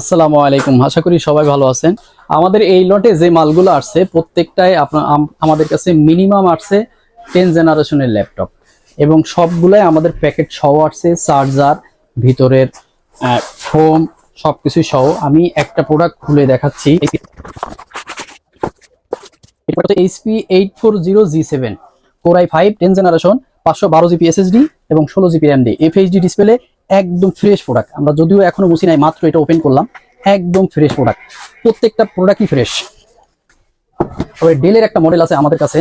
আসসালামু আলাইকুম। আশা করি সবাই ভালো আছেন। আমাদের এই লটে যে মালগুলো আসছে, প্রত্যেকটাই আপনার আমাদের কাছে মিনিমাম আসছে টেন জেনারেশনের ল্যাপটপ এবং সবগুলাই আমাদের প্যাকেট সহ আসছে চার্জার ভিতরের ফোম সবকিছু সহ। আমি একটা প্রোডাক্ট খুলে দেখাচ্ছি। HP eight four zero G seven core i five ten generation পাঁচশো বারো জিবি এসএসডি এবং ষোলো জিবি র্যাম দিয়ে এফএইচডি ডিসপ্লে একদম ফ্রেশ প্রোডাক্ট আমরা যদিও এখনও বুঝি নাই, মাত্র এটা ওপেন করলাম। একদম ফ্রেশ প্রোডাক্ট প্রত্যেকটা প্রোডাক্টই ফ্রেশ তবে ডেলের একটা মডেল আছে আমাদের কাছে।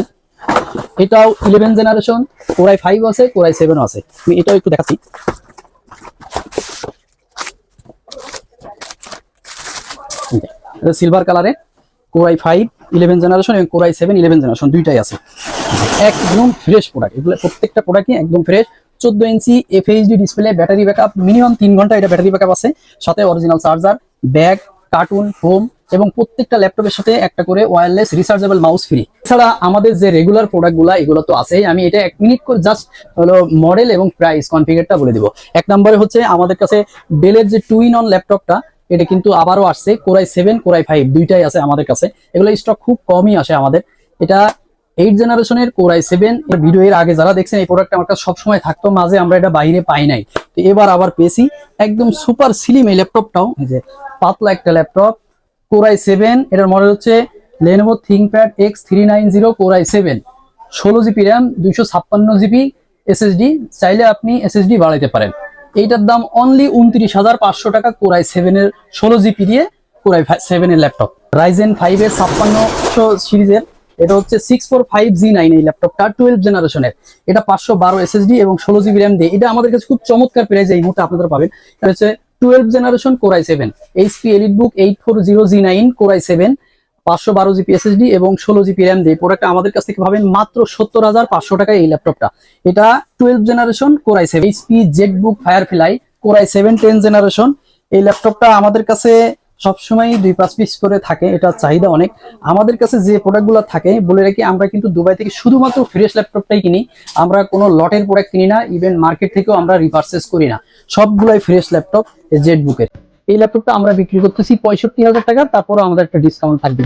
এটাও eleven generation core i five আছে কোরাই সেভেনও আছে। আমি এটাও একটু দেখাচ্ছি। সিলভার কালারে core i five eleven generation এবং core i seven eleven generation দুইটাই আছে। একদম ফ্রেশ প্রোডাক্ট এগুলো প্রত্যেকটা প্রোডাক্টই একদম ফ্রেশ চোদ্দ ইঞ্চি FHD display battery backup minimum তিন ঘণ্টা এটা ব্যাটারি ব্যাকআপ আছে। সাথে original charger bag carton home এবং প্রত্যেকটা ল্যাপটপের সাথে একটা করে ওয়্যারলেস রিচার্জেবল মাউস ফ্রি এছাড়া আমাদের যে রেগুলার প্রোডাক্টগুলো এগুলো তো আছেই। আমি এটা এক মিনিট করে জাস্ট হলো মডেল এবং প্রাইস কনফিগারটা বলে দিব। এক নম্বরে হচ্ছে আমাদের কাছে ডেলের যে টু ইন অন ল্যাপটপটা এটা কিন্তু আবারও আসছে। কোরাই সেভেন, কোরাই ফাইভ দুইটাই আছে আমাদের কাছে। এগুলো স্টক খুব কমই আসে আমাদের। এটা এইট জেনারেশনের কোরাই সেভেন। ভিডিও এর আগে যারা দেখছেন, এই প্রোডাক্ট আমার কাছে সবসময় থাকতো। মাঝে আমরা এটা বাইরে পাই নাই। তো এবার আবার পেয়েছি একদম সুপার স্লিম এই ল্যাপটপটাও যে পাতলা একটা ল্যাপটপ কোরাই সেভেন, এটার মডেল হচ্ছে Lenovo ThinkPad X three nine zero core i seven. ষোলো জিবি র্যাম দুইশো ছাপ্পান্ন জিবি এসএসডি চাইলে আপনি এসএসডি বাড়াইতে পারেন। এইটার দাম অনলি উনত্রিশ হাজার পাঁচশো টাকা কোরাই সেভেনের ষোলো জিবি দিয়ে কোরাই সেভেনের ল্যাপটপ রাইজেন ফাইভের ছাপ্পান্নশো সিরিজের এটা হচ্ছে six four five G nine এই ল্যাপটপটা টুয়েলভ জেনারেশনের এটা পাঁচশো বারো এসএসডি এবং ষোলো জিবি র্যাম দিয়ে। এটা আমাদের কাছে খুব চমৎকার প্রাইস এই মুহূর্তে আপনারা পাবেন। এটা হচ্ছে twelve generation core i seven HP elite book eight four zero G nine core i seven পাঁচশো বারো জিবি এসএসডি এবং ষোলো জিবি র্যাম দিয়ে প্রোডাক্ট আমাদের কাছ থেকে পাবেন মাত্র সত্তর হাজার পাঁচশো টাকায় এই ল্যাপটপটা এটা twelve generation core i seven HP Z book firefly core i seven ten generation এই ল্যাপটপটা আমাদের কাছে সবসময় দুই পাঁচ পিস করে থাকে এটা চাহিদা অনেক। আমাদের কাছে যে প্রোডাক্টগুলো থাকে, বলে রাখি, আমরা কিন্তু দুবাই থেকে শুধুমাত্র ফ্রেশ ল্যাপটপটাই কিনি। আমরা কোনো লটের প্রোডাক্ট কিনি না ইভেন মার্কেট থেকেও আমরা রিপার্সেস করি না। সবগুলাই ফ্রেশ ল্যাপটপ জেড বুকের এই ল্যাপটপটা আমরা বিক্রি করতেছি পঁয়ষট্টি হাজার টাকা তারপরও আমাদের একটা ডিসকাউন্ট থাকবে।